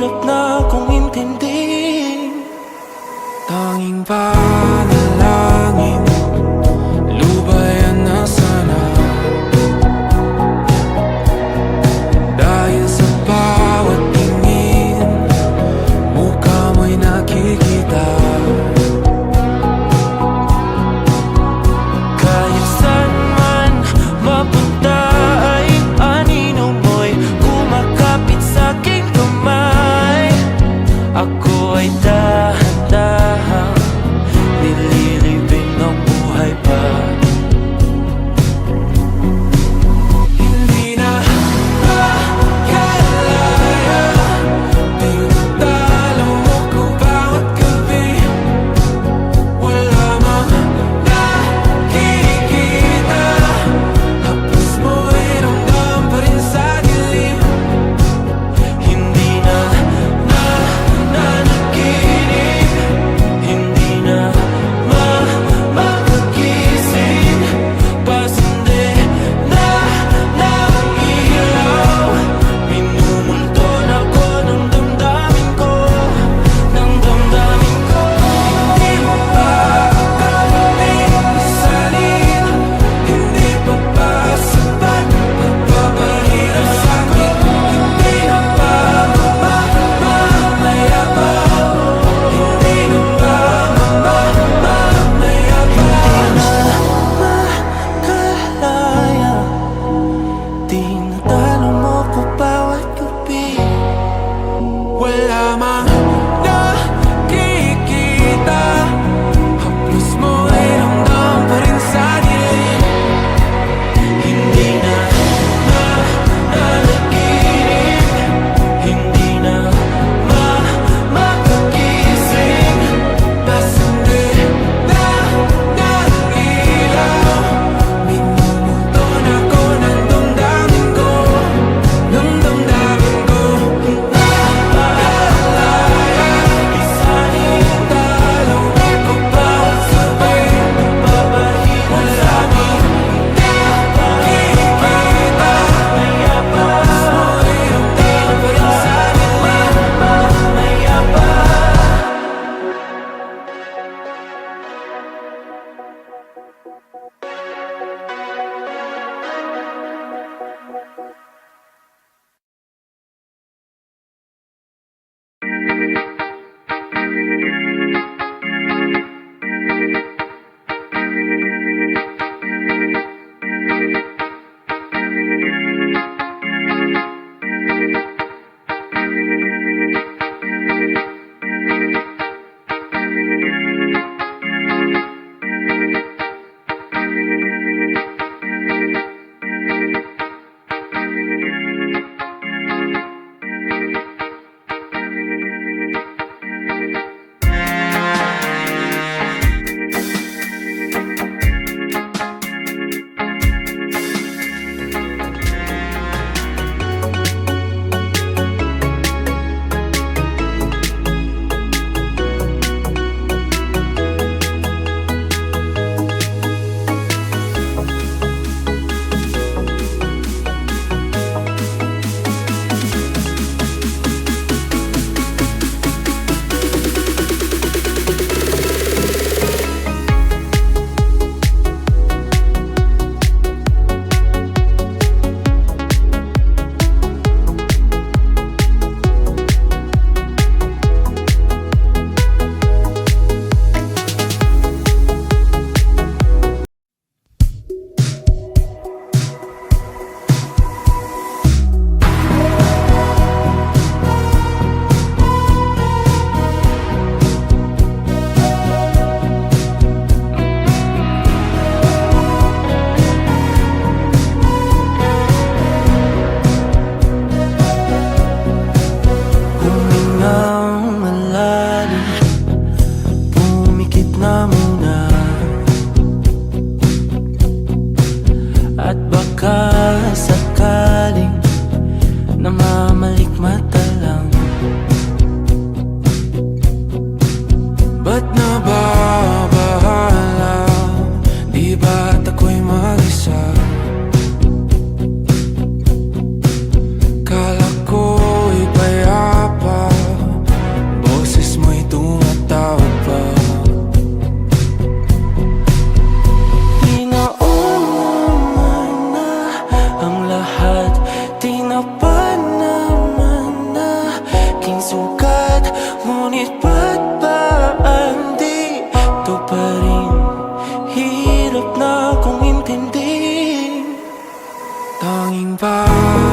hirap na akong intindi Tanging paalala Ako ay Di ba't ako'y mag-isa? 当拥吧